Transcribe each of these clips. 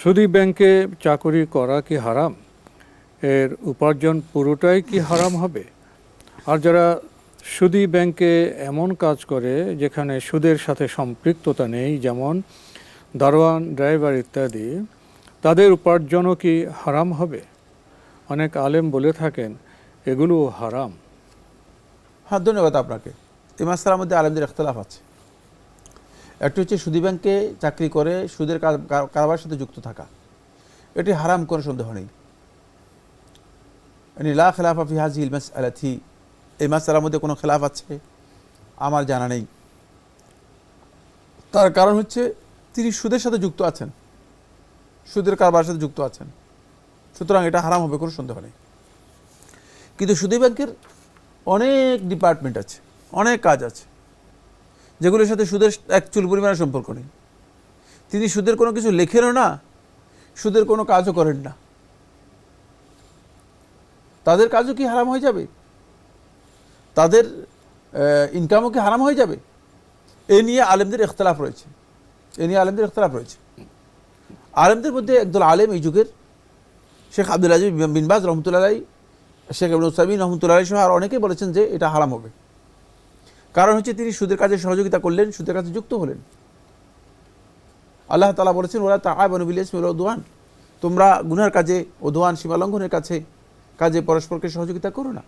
সুদী ব্যাংকে চাকরি করা কি হারাম? এর উপার্জন পুরোটাই কি হারাম হবে? আর যারা সুদী ব্যাংকে এমন কাজ করে, যেখানে সুদের সাথে সম্পৃক্ততা নেই, যেমন দারোয়ান, ড্রাইভার ইত্যাদি, তাদের উপার্জনও কি হারাম হবে? অনেক আলেম বলে থাকেন এগুলো হারাম। হ্যাঁ ধন্যবাদ আপনাকে। এই মাসালার মধ্যে আলেমদের ইখতলাফ আছে। একটি হচ্ছে সুদী ব্যাংকে চাকরি করে, সুদের কারবার সাথে যুক্ত থাকা। এটি হারাম কোনো সন্দেহ নেই। লা খেলাফা ফি হাজিল মাস আলাথি এই মাসালার মধ্যে কোনো খেলাফ আছে? আমার জানা নেই। তার কারণ হচ্ছে তিনি সুদের সাথে যুক্ত আছেন। সুদের কারবার সাথে যুক্ত আছেন। সুতরাং এটা হারাম হবে কোনো সন্দেহ নেই। কিন্তু সুদী ব্যাংকের অনেক ডিপার্টমেন্ট আছে, অনেক কাজ আছে। যেগুলোর সাথে সুদের এক চুল পরিমাণের সম্পর্ক নেই। তিনি সুদের কোনো কিছু লেখেনও না, সুদের কোনো কাজও করেন না। তাদের কাজও কি হারাম হয়ে যাবে? তাদের ইনকামও কি হারাম হয়ে যাবে? এ নিয়ে আলেমদের ইখতলাফ রয়েছে। এ নিয়ে আলেমদের ইখতলাফ রয়েছে। আলেমদের মধ্যে একদল আলেম এই যুগের, শেখ আব্দুল আজিজ বিনবাজ রহমতুল্লাহ শেখ আবুল সাবিন রহমতুল্লাহ সহ আর অনেকেই বলেছেন যে এটা হারাম হবে। কারণ হচ্ছে তিনি সুদের কাজে সহযোগিতা করলেন, সুদের কাজে যুক্ত হলেন। আল্লাহ তালা বলেছেন ওরা তা আয় বনবিল উদওয়ান। তোমরা গুনার কাজে ওদোয়ান সীমালঙ্ঘনের কাছে, কাজে পরস্পরকে সহযোগিতা করো না।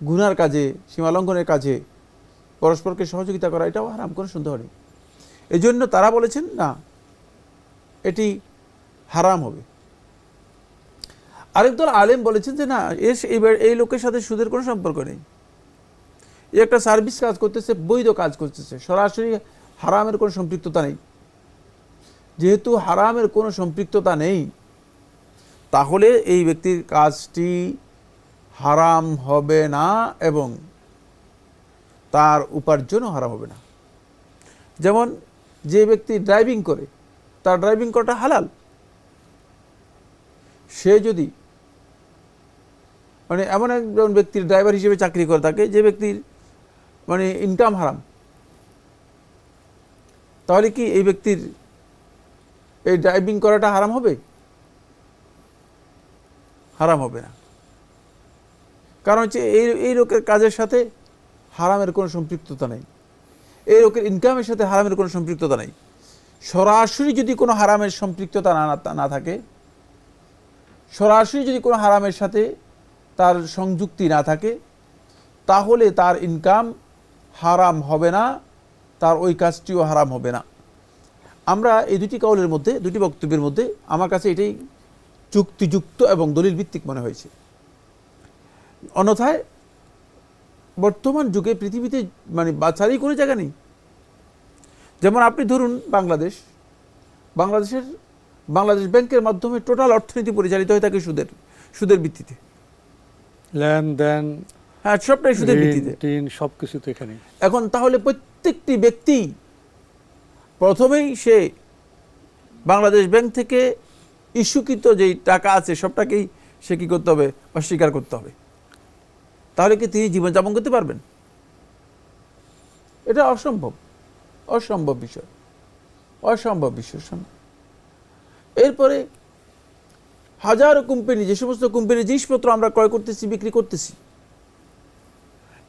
গুনার কাজে, সীমালঙ্ঘনের কাজে পরস্পরকে সহযোগিতা করা, এটাও হারাম, কোনো সন্দেহ নেই। এই জন্য তারা বলেছেন, না, এটি হারাম হবে। আরেক দল আলেম বলেছেন যে, না এর এই লোকের সাথে সুদের কোনো সম্পর্ক নেই। একটা সার্ভিস কাজ করতেছে, বৈধ কাজ করতেছে। সরাসরি হারামের কোনো সম্পৃক্ততা নেই। যেহেতু হারামের কোনো সম্পৃক্ততা নেই, তাহলে এই ব্যক্তির কাজটি হারাম হবে না এবং তার উপার্জনও হারাম হবে না। যেমন যে ব্যক্তি ড্রাইভিং করে, তার ড্রাইভিং করাটা হালাল। সে যদি মানে এমন একজন ব্যক্তির ড্রাইভার হিসেবে চাকরি করে থাকে, যে ব্যক্তির মানে ইনকাম হারাম। তাহলে কি এই ব্যক্তির এই ড্রাইভিং করাটা হারাম হবে? হারাম হবে না। কারণ হচ্ছে এই এই লোকের কাজের সাথে হারামের কোনো সম্পৃক্ততা নেই। এই লোকের ইনকামের সাথে হারামের কোনো সম্পৃক্ততা নেই। সরাসরি যদি কোনো হারামের সম্পৃক্ততা না না থাকে, সরাসরি যদি কোনো হারামের সাথে তার সংযুক্তি না থাকে, তাহলে তার ইনকাম হারাম হবে না, তার ওই কাজটিও হারাম হবে না। আমরা এই দুটি কাউলের মধ্যে, দুটি বক্তব্যের মধ্যে আমার কাছে এটাই চুক্তিযুক্ত এবং দলিল ভিত্তিক মনে হয়েছে। অন্যথায় বর্তমান যুগে পৃথিবীতে মানে বাছারই কোনো জায়গা নেই। যেমন আপনি ধরুন বাংলাদেশ। বাংলাদেশের, বাংলাদেশ ব্যাংকের মাধ্যমে টোটাল অর্থনীতি পরিচালিত হয়ে থাকে সুদের সুদের ভিত্তিতে। লেনদেন হ্যাঁ সবটাই সুদের ভিত্তিতে। টিন সব কিছু তো এখানে এখন তাহলে প্রত্যেকটি ব্যক্তি প্রথমেই সে বাংলাদেশ ব্যাংক থেকে ইস্যুকৃত যেই টাকা আছে সবটাকেই সে কী করতে হবে? অস্বীকার করতে হবে। তাহলে কি তিনি জীবনযাপন করতে পারবেন? এটা অসম্ভব। অসম্ভব বিষয়। অসম্ভব বিষয় এরপরে হাজারো কোম্পানি যে সমস্ত কোম্পানির জিনিসপত্র আমরা ক্রয় করতেছি বিক্রি করতেছি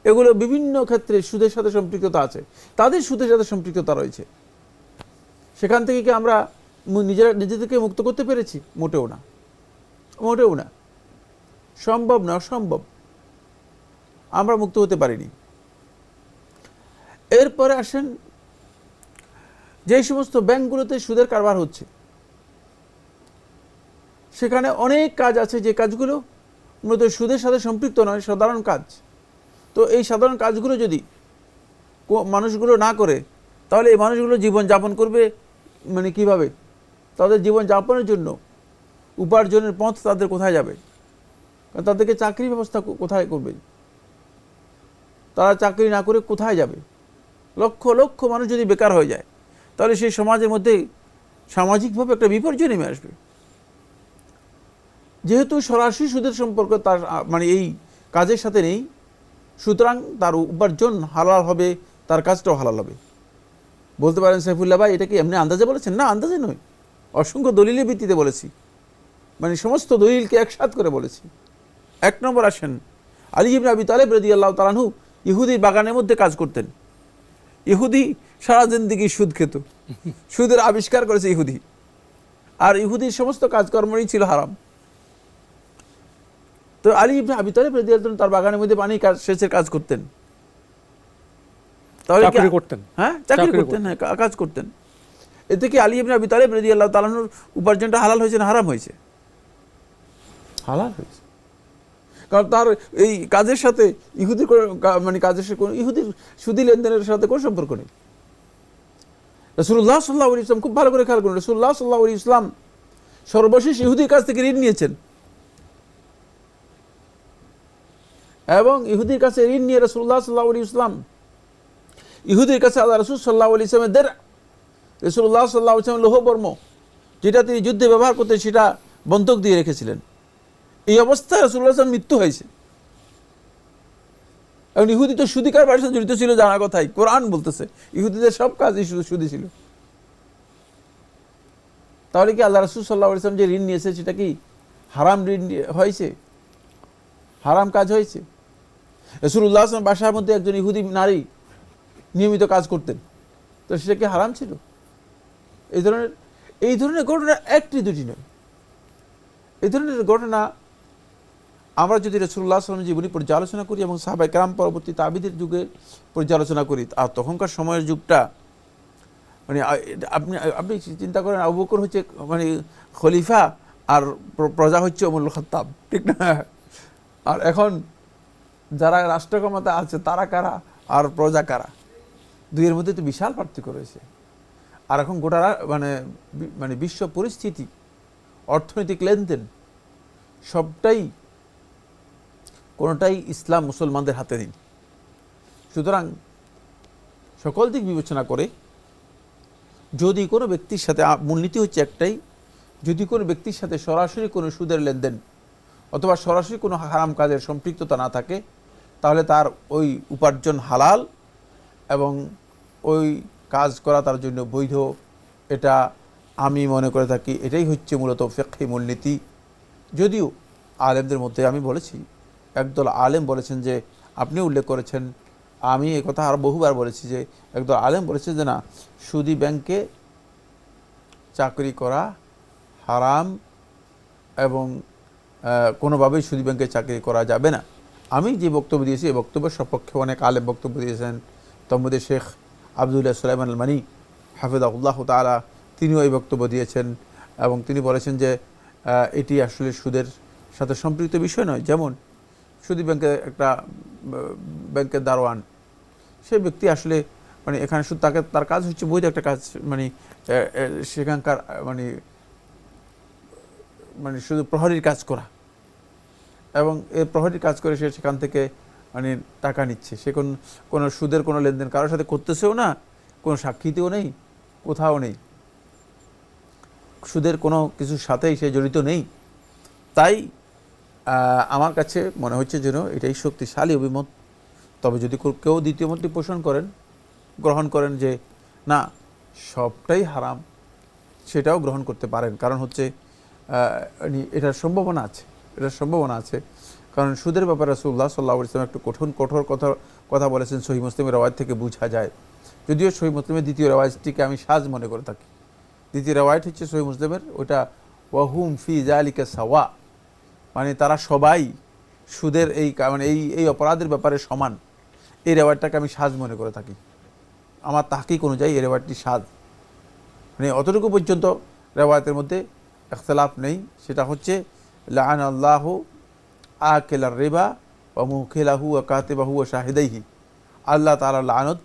এগুলো বিভিন্ন ক্ষেত্রে সুদের সাথে সম্পৃক্ততা আছে। তাদের সুদের সাথে সম্পৃক্ততা রয়েছে। সেখান থেকে কি আমরা নিজেরা নিজেদেরকে মুক্ত করতে পেরেছি? মোটেও না। মোটেও না। সম্ভব না, অসম্ভব। আমরা মুক্ত হতে পারিনি। এরপরে আসেন যেই সমস্ত ব্যাংকগুলোতে সুদের কারবার হচ্ছে, সেখানে অনেক কাজ আছে যে কাজগুলো মূলত সুদের সাথে সম্পৃক্ত নয়, সাধারণ কাজ। তো এই সাধারণ কাজগুলো যদি মানুষগুলো না করে, তাহলে এই মানুষগুলো জীবন যাপন করবে মানে কীভাবে? তাদের জীবন যাপনের জন্য উপার্জনের পথ তাদের কোথায় যাবে? তাদেরকে চাকরি ব্যবস্থা কোথায় করবে? তারা চাকরি না করে কোথায় যাবে? লক্ষ লক্ষ মানুষ যদি বেকার হয়ে যায়, তাহলে সেই সমাজের মধ্যে সামাজিকভাবে একটা বিপর্যয় নেমে আসবে। যেহেতু সরাসরি সুদের সম্পর্ক তার মানে এই কাজের সাথে নেই সুতরাং তার উপার্জন হালাল হবে, তার কাজটাও হালাল হবে। বলতে পারেন সাইফুল্লাহ ভাই, এটা কি এমনি আন্দাজে বলেছেন? না, আন্দাজে নয়। অসংখ্য দলিলের ভিত্তিতে বলেছি। মানে সমস্ত দলিলকে একসাথ করে বলেছি। এক নম্বর আসেন, আলী ইবনে আবি তালেব রদি আল্লাহ তালানহু ইহুদির বাগানের মধ্যে কাজ করতেন। ইহুদি সারা জিন্দিগি সুদ খেত। সুদের আবিষ্কার করেছে ইহুদি। আর ইহুদির সমস্ত কাজকর্মই ছিল হারাম। তো আলী ইবনে আবি তালেব রদি আল্লাহ তার বাগানের মধ্যে পানি কাজ সেচের কাজ করতেন। তাহলে কি- চাকরি করতেন। হ্যাঁ? চাকরি করতেন হ্যাঁ কাজ করতেন। এতে কি আলী ইবনে আবি তালেব রদি আল্লাহ তালানুর উপার্জনটা হালাল হয়েছে না হারাম হয়েছে? হালাল হয়েছে। কারণ তার এই কাজের সাথে ইহুদির কা- মানে কাজের সাথে কোনো ইহুদির সুদি লেনদেনের সাথে কোনো সম্পর্ক নেই। রসুল্লাহ সাল্লাহ ইসলাম খুব ভালো করে খেয়াল করুন রসুল্লাহ সাল্লাহ ইসলাম সর্বশেষ ইহুদির কাছ থেকে ঋণ নিয়েছেন। এবং ইহুদির কাছে ঋণ নিয়ে রসুল্লাহ সাল্লাহ আলী ইসলাম ইহুদির কাছে আল্লাহ রসুল সাল্লাহ আলী ইসলামের দের রসুল্লাহ সাল্লাহ ইসলামের লোহবর্ম, যেটা তিনি যুদ্ধে ব্যবহার করতেন সেটা বন্ধক দিয়ে রেখেছিলেন। এই অবস্থায় রসুল্লাহ আসলাম মৃত্যু হয়েছে। এবং ইহুদি তো সুদিকার বাড়ির সাথে জড়িত ছিল জানা কথাই, কোরআন বলতেছে, ইহুদিদের সব শুধু সুদি ছিল। তাহলে কি আল্লাহ রসুল সাল্লাহ ইসলাম যে ঋণ নিয়েছে, সেটা কি হারাম ঋণ হয়েছে? হারাম কাজ হয়েছে? রসুল্লাহ আসলাম বাসার মধ্যে একজন ইহুদি নারী নিয়মিত কাজ করতেন। তো সেটা কি হারাম ছিল? এই ধরনের এই ধরনের ঘটনা একটি দুটি নয়। এই ধরনের ঘটনা আমরা যদি রসুল্লাহ আসলাম জীবনী পর্যালোচনা করি এবং সাহাবাই কালাম পরবর্তী তাবিদের যুগে পর্যালোচনা করি আর তখনকার সময়ের যুগটা মানে আপনি আপনি চিন্তা করেন আবু হচ্ছে মানে খলিফা আর প্রজা হচ্ছে অমুল খত্তাব ঠিক না? আর এখন যারা রাষ্ট্র ক্ষমতা আছে, তারা কারা আর প্রজা কারা? দুইয়ের মধ্যে তো বিশাল পার্থক্য রয়েছে। আর এখন গোটা মানে মানে বিশ্ব পরিস্থিতি, অর্থনৈতিক লেনদেন, সবটাই কোনোটাই ইসলাম মুসলমানদের হাতে নেই। সুতরাং সকল দিক বিবেচনা করে যদি কোনো ব্যক্তির সাথে মূলনীতি হচ্ছে একটাই, যদি কোনো ব্যক্তির সাথে সরাসরি কোনো সুদের লেনদেন অথবা সরাসরি কোনো হারাম কাজের সম্পৃক্ততা না থাকে তাহলে তার ওই উপার্জন হালাল এবং ওই কাজ করা তার জন্য বৈধ, এটা আমি মনে করে থাকি এটাই হচ্ছে মূলত ফেকি মূলনীতি। যদিও আলেমদের মধ্যে আমি বলেছি, একদল আলেম বলেছেন যে, আপনি উল্লেখ করেছেন, আমি এ কথা আরও বহুবার বলেছি যে, একদল আলেম বলেছে যে না, সুদি ব্যাংকে চাকরি করা হারাম এবং কোনোভাবেই সুদি ব্যাংকে চাকরি করা যাবে না। আমি যে বক্তব্য দিয়েছি, এই বক্তব্যের সপক্ষে অনেক আলেম বক্তব্য দিয়েছেন। তম্মদে শেখ আবদুল্লাহ সুলাইমান আল মানি হাফিদাউল্লাহ তালা তিনিও এই বক্তব্য দিয়েছেন এবং তিনি বলেছেন যে এটি আসলে সুদের সাথে সম্পৃক্ত বিষয় নয়। যেমন, সুদি ব্যাংকে একটা ব্যাংকের দারোয়ান সেই ব্যক্তি আসলে মানে এখানে শুধু তাকে, তার কাজ হচ্ছে বৈধ একটা কাজ মানে সেখানকার মানে মানে শুধু প্রহরীর কাজ করা। এবং এই প্রহরীর কাজ করে সে সেখান থেকে মানে টাকা নিচ্ছে। সে কোন, কোনো সুদের কোনো লেনদেন কারোর সাথে করতেছেও না, কোনো সাক্ষীতেও নেই, কোথাও নেই। সুদের কোনো কিছুর সাথেই সে জড়িত নেই। তাই আমার কাছে মনে হচ্ছে যেন এটাই শক্তিশালী অভিমত। তবে যদি কেউ- দ্বিতীয় মতটি পোষণ করেন, গ্রহণ করেন যে, না, সবটাই হারাম, সেটাও গ্রহণ করতে পারেন। কারণ হচ্ছে এটার সম্ভাবনা আছে। এটার সম্ভাবনা আছে। কারণ সুদের ব্যাপারে রাসূলুল্লাহ সাল্লাহ ইসলাম একটু কঠোর কঠোর কথা কথা বলেছেন। সহি মুসলিমের রেওয়াজ থেকে বোঝা যায়। যদিও সহি মুসলিমের দ্বিতীয় রেওয়াজটিকে আমি সাজ মনে করে থাকি। দ্বিতীয় রেওয়াজ হচ্ছে সহি মুসলিমের, ওটা ওয়াহুম ফি জালিকা সাওয়া। মানে তারা সবাই সুদের এই মানে এই এই অপরাধের ব্যাপারে সমান। এই রেওয়াজটাকে আমি সাজ মনে করে থাকি। আমার তাহকিক অনুযায়ী এই রেওয়াজটি সাজ। মানে অতটুকু পর্যন্ত রেওয়ায়তের মধ্যে ইখতলাফ নেই। সেটা হচ্ছে লান আল্লাহ আকেলার রেবা ও মুখেলাহু ও কাতেবাহু ও শাহিদাইহি। আল্লাহ তালা লানত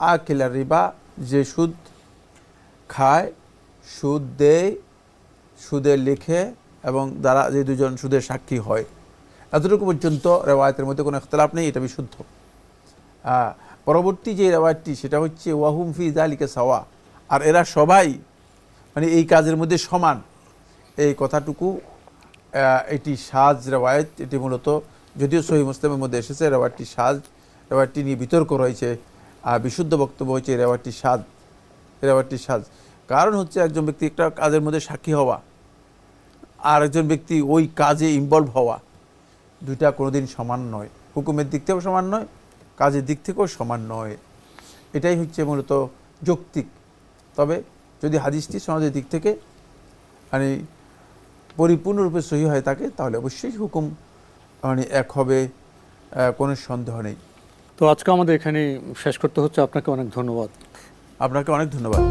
আকেলার রিবা যে সুদ খায়, সুদ দেয় সুদের লিখে এবং দ্বারা যে দুজন সুদের সাক্ষী হয়। এতটুকু পর্যন্ত রেওয়ায়তের মধ্যে কোনো ইখতলাফ নেই, এটা বিশুদ্ধ। পরবর্তী যে রেওয়ায়তটি, সেটা হচ্ছে ওয়াহুম ফি জালিকে সাওয়া। আর এরা সবাই মানে এই কাজের মধ্যে সমান। এই কথাটুকু এটি সাজ রেওয়ায়ত, এটি মূলত যদিও সহি মুসলিমের মধ্যে এসেছে, রেওয়ায়তটি সাজ, রেওয়ায়তটি নিয়ে বিতর্ক রয়েছে আর বিশুদ্ধ বক্তব্য হচ্ছে রেওয়ায়তটি সাজ রেওয়ায়তটি সাজ। কারণ হচ্ছে একজন ব্যক্তি একটা কাজের মধ্যে সাক্ষী হওয়া, আর একজন ব্যক্তি ওই কাজে ইনভলভ হওয়া, দুইটা কোনোদিন সমান নয়। হুকুমের দিক থেকেও সমান নয়, কাজের দিক থেকেও সমান নয়। এটাই হচ্ছে মূলত যৌক্তিক। তবে যদি হাদিসটি সমাজের দিক থেকে মানে পরিপূর্ণরূপে সহি হয়ে থাকে তাহলে অবশ্যই হুকুম মানে এক হবে কোনো সন্দেহ নেই। তো আজকে আমাদের এখানে শেষ করতে হচ্ছে। আপনাকে অনেক ধন্যবাদ। আপনাকে অনেক ধন্যবাদ।